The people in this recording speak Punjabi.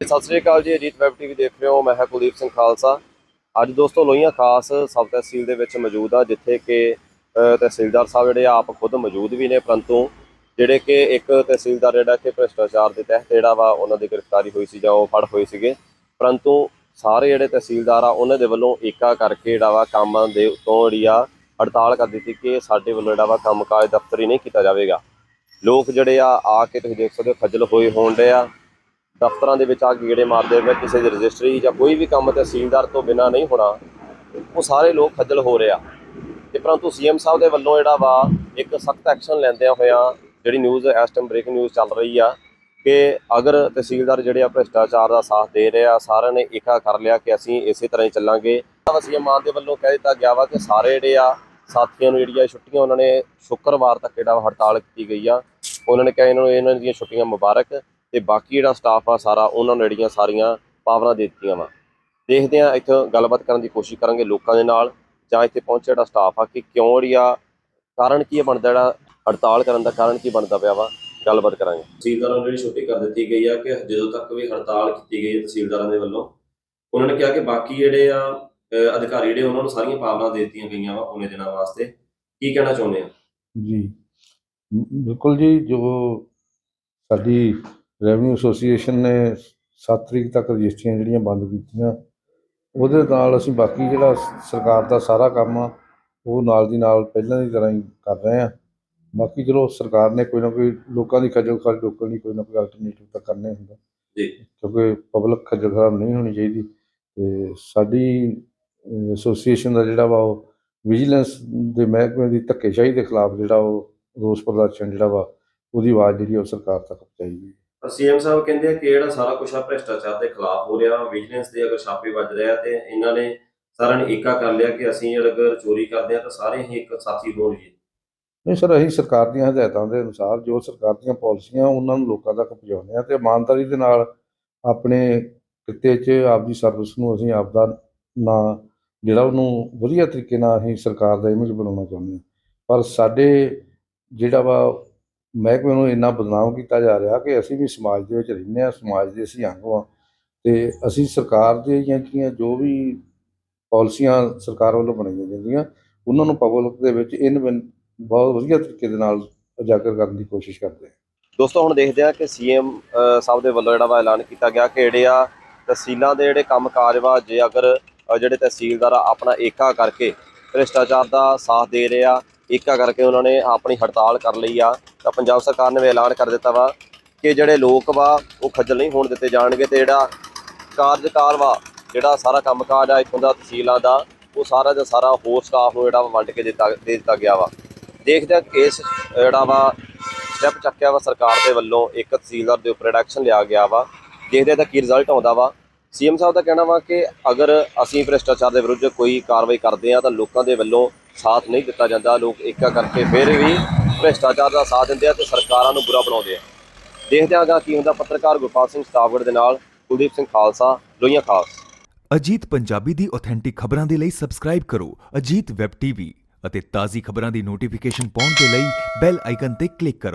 ਸਤਿ ਸ੍ਰੀ ਅਕਾਲ ਜੀ, ਅਜੀਤ ਵੈਬ ਟੀਵੀ ਦੇਖ ਰਹੇ ਹੋ, ਮੈਂ ਹਾਂ ਕੁਲਦੀਪ ਸਿੰਘ ਖਾਲਸਾ। ਅੱਜ ਦੋਸਤੋ ਲੋਹੀਆਂ ਖਾਸ ਸਬ ਤਹਿਸੀਲ ਦੇ ਵਿੱਚ ਮੌਜੂਦ ਆ, ਜਿੱਥੇ ਕਿ ਤਹਿਸੀਲਦਾਰ ਸਾਹਿਬ ਜਿਹੜੇ ਆ ਆਪ ਖੁਦ ਮੌਜੂਦ ਵੀ ਨੇ ਪਰੰਤੂ ਜਿਹੜੇ ਕਿ ਇੱਕ ਤਹਿਸੀਲਦਾਰ ਜਿਹੜਾ ਕਿ ਭ੍ਰਿਸ਼ਟਾਚਾਰ ਦੇ ਤਹਿਤ ਜਿਹੜਾ ਵਾ ਉਹਨਾਂ ਦੀ ਗ੍ਰਿਫਤਾਰੀ ਹੋਈ ਸੀ ਜਾਂ ਉਹ ਫੜ ਹੋਏ ਸੀਗੇ। ਪਰੰਤੂ ਸਾਰੇ ਜਿਹੜੇ ਤਹਿਸੀਲਦਾਰ ਆ, ਉਹਨਾਂ ਦੇ ਵੱਲੋਂ ਏਕਾ ਕਰਕੇ ਜਿਹੜਾ ਵਾ ਕੰਮ ਦੇ ਉੱਤੋਂ ਜਿਹੜੀ ਆ ਹੜਤਾਲ ਕਰ ਦਿੱਤੀ ਕਿ ਸਾਡੇ ਵੱਲੋਂ ਜਿਹੜਾ ਵਾ ਕੰਮਕਾਜ ਦਫ਼ਤਰੀ ਨਹੀਂ ਕੀਤਾ ਜਾਵੇਗਾ। ਲੋਕ ਜਿਹੜੇ ਆ ਆ ਕੇ ਤੁਸੀਂ ਦੇਖ ਸਕਦੇ ਹੋ, ਖੱਜਲ ਹੋਏ ਹੋਣ ਡੇ ਆ। ਦਫ਼ਤਰਾਂ ਦੇ ਵਿੱਚ ਆ ਕੇ ਗੇੜੇ ਮਾਰਦੇ ਹੋਏ ਕਿਸੇ ਦੀ ਰਜਿਸਟਰੀ ਜਾਂ ਕੋਈ ਵੀ ਕੰਮ ਤਹਿਸੀਲਦਾਰ ਤੋਂ ਬਿਨਾ ਨਹੀਂ ਹੋਣਾ, ਉਹ ਸਾਰੇ ਲੋਕ ਖੱਜਲ ਹੋ ਰਿਹਾ ਆ। ਤੇ ਪਰੰਤੂ ਸੀਐਮ ਸਾਹਿਬ ਦੇ ਵੱਲੋਂ ਜਿਹੜਾ ਵਾ, ਇੱਕ ਸਖਤ ਐਕਸ਼ਨ ਲੈਂਦਿਆਂ ਹੋਇਆਂ ਜਿਹੜੀ ਨਿਊਜ਼, ਇਸ ਟਾਈਮ ਬ੍ਰੇਕਿੰਗ ਨਿਊਜ਼ ਚੱਲ ਰਹੀ ਆ ਕਿ ਅਗਰ ਤਹਿਸੀਲਦਾਰ ਜਿਹੜੇ ਆ ਭ੍ਰਿਸ਼ਟਾਚਾਰ ਦਾ ਸਾਥ ਦੇ ਰਹੇ ਆ, ਸਾਰਿਆਂ ਨੇ ਇਕਾ ਕਰ ਲਿਆ ਕਿ ਅਸੀਂ ਇਸੇ ਤਰ੍ਹਾਂ ਹੀ ਚੱਲਾਂਗੇ। ਸੀਐਮ ਮਾਨ ਦੇ ਵੱਲੋਂ ਕਹਿ ਦਿੱਤਾ ਗਿਆ ਵਾ ਕਿ ਸਾਰੇ ਜਿਹੜੇ ਆ ਸਾਥੀਆਂ ਨੂੰ ਜਿਹੜੀਆਂ ਛੁੱਟੀਆਂ ਉਹਨਾਂ ਨੇ ਸ਼ੁੱਕਰਵਾਰ ਤੱਕ ਜਿਹੜਾ ਵਾ ਹੜਤਾਲ ਕੀਤੀ ਗਈ ਆ, ਉਹਨਾਂ ਨੇ ਕਿਹਾ ਇਹਨਾਂ ਨੂੰ ਇਹਨਾਂ ਦੀਆਂ ਛੁੱਟੀਆਂ ਮੁਬਾਰਕ। ਤੇ ਬਾਕੀ ਜਿਹੜਾ ਸਟਾਫ ਆ ਸਾਰਾ ਉਹਨਾਂ ਨੂੰ ਜਿਹੜੀਆਂ ਸਾਰੀਆਂ ਪਾਵਰਾਂ ਦੇ ਦਿੱਤੀਆਂ ਵਾ। ਦੇਖਦੇ ਆ ਇੱਥੇ ਗੱਲਬਾਤ ਕਰਨ ਦੀ ਕੋਸ਼ਿਸ਼ ਕਰਾਂਗੇ ਲੋਕਾਂ ਦੇ ਨਾਲ ਜਾਂ ਇੱਥੇ ਪਹੁੰਚਿਆ ਜਿਹੜਾ ਸਟਾਫ ਆ ਕਿ ਕਿਉਂ ਜਿਹੜੀ ਆ ਕਾਰਨ ਕੀ ਬਣਦਾ ਜਿਹੜਾ ਹੜਤਾਲ ਕਰਨ ਦਾ ਕਾਰਨ ਕੀ ਬਣਦਾ ਪਿਆ ਵਾ ਗੱਲਬਾਤ ਕਰਾਂਗੇ। ਤਹਿਸੀਲਦਾਰਾਂ ਨੂੰ ਜਿਹੜੀ ਛੁੱਟੀ ਕਰ ਦਿੱਤੀ ਗਈ ਆ ਕਿ ਜਦੋਂ ਤੱਕ ਵੀ ਹੜਤਾਲ ਕੀਤੀ ਗਈ ਹੈ ਤਹਿਸੀਲਦਾਰਾਂ ਦੇ ਵੱਲੋਂ ਉਹਨਾਂ ਨੇ ਕਿਹਾ ਕਿ ਬਾਕੀ ਜਿਹੜੇ ਆ ਅਧਿਕਾਰੀ ਜਿਹੜੇ ਉਹਨਾਂ ਨੂੰ ਸਾਰੀਆਂ ਪਾਵਰਾਂ ਦੇ ਦਿੱਤੀਆਂ ਗਈਆਂ ਵਾ ਉਹਨੇ ਦਿਨਾਂ ਵਾਸਤੇ। ਕੀ ਕਹਿਣਾ ਚਾਹੁੰਦੇ ਆ ਜੀ। ਬਿਲਕੁਲ ਜੀ ਜੋ ਸਾਡੀ ਰੈਵਨਿਊ ਐਸੋਸੀਏਸ਼ਨ ਨੇ 7 ਤਰੀਕ ਤੱਕ ਰਜਿਸਟਰੀਆਂ ਜਿਹੜੀਆਂ ਬੰਦ ਕੀਤੀਆਂ। ਉਹਦੇ ਨਾਲ ਅਸੀਂ ਬਾਕੀ ਜਿਹੜਾ ਸਰਕਾਰ ਦਾ ਸਾਰਾ ਕੰਮ ਆ ਉਹ ਨਾਲ ਦੀ ਨਾਲ ਪਹਿਲਾਂ ਦੀ ਤਰ੍ਹਾਂ ਹੀ ਕਰ ਰਹੇ ਆ। ਬਾਕੀ ਚਲੋ ਸਰਕਾਰ ਨੇ ਕੋਈ ਨਾ ਕੋਈ ਲੋਕਾਂ ਦੀ ਖੱਜਲ ਖੁਆਰੀ ਰੋਕਣ ਲਈ ਕੋਈ ਨਾ ਕੋਈ ਅਲਟਰਨੇਟਿਵ ਤਾਂ ਕਰਨਾ ਹੁੰਦਾ। ਜੀ। ਕਿਉਂਕਿ ਪਬਲਿਕ ਖੱਜਲ ਖਰਾਬ ਨਹੀਂ ਹੋਣੀ ਚਾਹੀਦੀ। ਤੇ ਸਾਡੀ ਐਸੋਸੀਏਸ਼ਨ ਦਾ ਜਿਹੜਾ ਵਾ ਉਹ ਵਿਜੀਲੈਂਸ ਦੇ ਮਹਿਕਮੇ ਦੀ ਧੱਕੇਸ਼ਾਹੀ ਦੇ ਖਿਲਾਫ ਜਿਹੜਾ ਉਹ ਰੋਸ ਪ੍ਰਦਰਸ਼ਨ ਜਿਹੜਾ ਵਾ ਉਹਦੀ ਆਵਾਜ਼ ਜਿਹੜੀ ਉਹ ਸਰਕਾਰ ਤੱਕ ਪਹੁੰਚਾਈ ਸੀਐਮ ਸਾਹਿਬ ਕਹਿੰਦੇ ਆ ਕਿ ਜਿਹੜਾ ਸਾਰਾ ਕੁਝ ਆ ਭ੍ਰਿਸ਼ਟਾਚਾਰ ਦੇ ਖਿਲਾਫ ਹੋ ਰਿਹਾ ਵਿਜੀਲੈਂਸ ਦੇ ਅਗਰ ਛਾਪੇ ਵੱਜ ਰਿਹਾ ਤੇ ਇਹਨਾਂ ਨੇ ਸਾਰਿਆਂ ਨੇ ਏਕਾ ਕਰ ਲਿਆ ਕਿ ਅਸੀਂ ਅਗਰ ਚੋਰੀ ਕਰਦੇ ਆ ਤਾਂ ਸਾਰੇ ਹੀ ਇੱਕ ਸਾਥੀ ਹੋਣਗੇ ਨਹੀਂ ਸਰ, ਅਸੀਂ ਸਰਕਾਰ ਦੀਆਂ ਹਦਾਇਤਾਂ ਦੇ ਅਨੁਸਾਰ ਜੋ ਸਰਕਾਰ ਦੀਆਂ ਪਾਲਿਸੀਆਂ ਉਹਨਾਂ ਨੂੰ ਲੋਕਾਂ ਤੱਕ ਪਹੁੰਚਾਉਂਦੇ ਆ ਤੇ ਇਮਾਨਦਾਰੀ ਦੇ ਨਾਲ ਆਪਣੇ ਕਿੱਤੇ 'ਚ ਆਪਦੀ ਸਰਵਿਸ ਨੂੰ ਅਸੀਂ ਆਪਦਾ ਨਾਂ ਜਿਹੜਾ ਉਹਨੂੰ ਵਧੀਆ ਤਰੀਕੇ ਨਾਲ ਅਸੀਂ ਸਰਕਾਰ ਦਾ ਇਮੇਜ ਬਣਾਉਣਾ ਚਾਹੁੰਦੇ ਹਾਂ ਪਰ ਸਾਡੇ ਜਿਹੜਾ ਵਾ ਮਹਿਕਮੇ ਨੂੰ ਇੰਨਾ ਬਦਨਾਮ ਕੀਤਾ ਜਾ ਰਿਹਾ ਕਿ ਅਸੀਂ ਵੀ ਸਮਾਜ ਦੇ ਵਿੱਚ ਰਹਿੰਦੇ ਹਾਂ, ਸਮਾਜ ਦੇ ਅਸੀਂ ਅੰਗ ਹਾਂ ਤੇ ਅਸੀਂ ਸਰਕਾਰ ਦੀਆਂ ਜਿਹੜੀਆਂ ਜੋ ਵੀ ਪਾਲਿਸੀਆਂ ਸਰਕਾਰ ਵੱਲੋਂ ਬਣਾਈਆਂ ਜਾਂਦੀਆਂ, ਉਹਨਾਂ ਨੂੰ ਪਬਲਿਕ ਦੇ ਵਿੱਚ ਇਨ ਬਹੁਤ ਵਧੀਆ ਤਰੀਕੇ ਦੇ ਨਾਲ ਉਜਾਗਰ ਕਰਨ ਦੀ ਕੋਸ਼ਿਸ਼ ਕਰਦੇ ਹਾਂ। ਦੋਸਤੋ, ਹੁਣ ਦੇਖਦੇ ਆ ਕਿ ਸੀਐਮ ਸਾਹਿਬ ਦੇ ਵੱਲੋਂ ਜਿਹੜਾ ਵਾ ਐਲਾਨ ਕੀਤਾ ਗਿਆ ਕਿ ਜਿਹੜੇ ਆ ਤਹਿਸੀਲਾਂ ਦੇ ਜਿਹੜੇ ਕੰਮਕਾਜ ਵਾ, ਜੇ ਅਗਰ ਜਿਹੜੇ ਤਹਿਸੀਲਦਾਰ ਆ ਆਪਣਾ ਏਕਾ ਕਰਕੇ ਭ੍ਰਿਸ਼ਟਾਚਾਰ ਦਾ ਸਾਥ ਦੇ ਰਹੇ ਆ, ਏਕਾ ਕਰਕੇ ਉਹਨਾਂ ਨੇ ਆਪਣੀ ਹੜਤਾਲ ਕਰ ਲਈ ਆ ਤਾਂ ਪੰਜਾਬ ਸਰਕਾਰ ਨੇ ਵੀ ਐਲਾਨ ਕਰ ਦਿੱਤਾ ਵਾ ਕਿ ਜਿਹੜੇ ਲੋਕ ਵਾ, ਉਹ ਖੱਜਲ ਨਹੀਂ ਹੋਣ ਦਿੱਤੇ ਜਾਣਗੇ ਤੇ ਜਿਹੜਾ ਕਾਰਜਕਾਲ ਵਾ, ਜਿਹੜਾ ਸਾਰਾ ਕੰਮਕਾਜ ਆ ਇੱਥੋਂ ਦਾ ਤਹਿਸੀਲਾਂ ਦਾ, ਉਹ ਸਾਰਾ ਦਾ ਸਾਰਾ ਹੋਰ ਸਟਾਫ ਨੂੰ ਜਿਹੜਾ ਵਾ ਵੰਡ ਕੇ ਦਿੱਤਾ, ਦੇ ਦਿੱਤਾ ਗਿਆ ਵਾ। ਦੇਖਦੇ ਇਸ ਜਿਹੜਾ ਵਾ, ਸਟੈਪ ਚੱਕਿਆ ਵਾ ਸਰਕਾਰ ਦੇ ਵੱਲੋਂ, ਇੱਕ ਤਹਿਸੀਲਦਾਰ ਦੇ ਉੱਪਰ ਐਕਸ਼ਨ ਲਿਆ ਗਿਆ ਵਾ। ਦੇਖਦੇ ਤਾਂ ਕੀ ਰਿਜ਼ਲਟ ਆਉਂਦਾ ਵਾ। ਸੀਐਮ ਸਾਹਿਬ ਦਾ ਕਹਿਣਾ ਵਾ ਕਿ ਅਗਰ ਅਸੀਂ ਭ੍ਰਿਸ਼ਟਾਚਾਰ ਦੇ ਵਿਰੁੱਧ ਕੋਈ ਕਾਰਵਾਈ ਕਰਦੇ ਆ ਤਾਂ ਲੋਕਾਂ ਦੇ ਵੱਲੋਂ ਸਾਥ ਨਹੀਂ ਦਿੱਤਾ ਜਾਂਦਾ, ਲੋਕ ਏਕਾ ਕਰਕੇ ਫਿਰ ਵੀ ਭ੍ਰਿਸ਼ਟਾਚਾਰ ਦਾ ਸਾਥ ਦਿੰਦੇ ਆ ਤੇ ਸਰਕਾਰਾਂ ਨੂੰ ਬੁਰਾ ਬਣਾਉਂਦੇ ਆ। ਦੇਖਦੇ ਆਂਗਾ ਕੀ ਹੁੰਦਾ। ਪੱਤਰਕਾਰ ਗੁਰਪਾਲ ਸਿੰਘ ਸਤਾਵਗੜ ਦੇ ਨਾਲ ਕੁਲਦੀਪ ਸਿੰਘ ਖਾਲਸਾ, ਲੋਹੀਆਂ ਖਾਸ ਅਜੀਤ ਪੰਜਾਬੀ ਦੀ ਆਥੈਂਟਿਕ ਖਬਰਾਂ ਦੇ ਲਈ ਸਬਸਕ੍ਰਾਈਬ ਕਰੋ ਅਜੀਤ ਵੈਬ ਟੀਵੀ ਅਤੇ ਤਾਜ਼ੀ ਖਬਰਾਂ ਦੀ ਨੋਟੀਫਿਕੇਸ਼ਨ ਪਾਉਣ ਦੇ ਲਈ ਬੈਲ ਆਈਕਨ ਤੇ ਕਲਿੱਕ ਕਰੋ।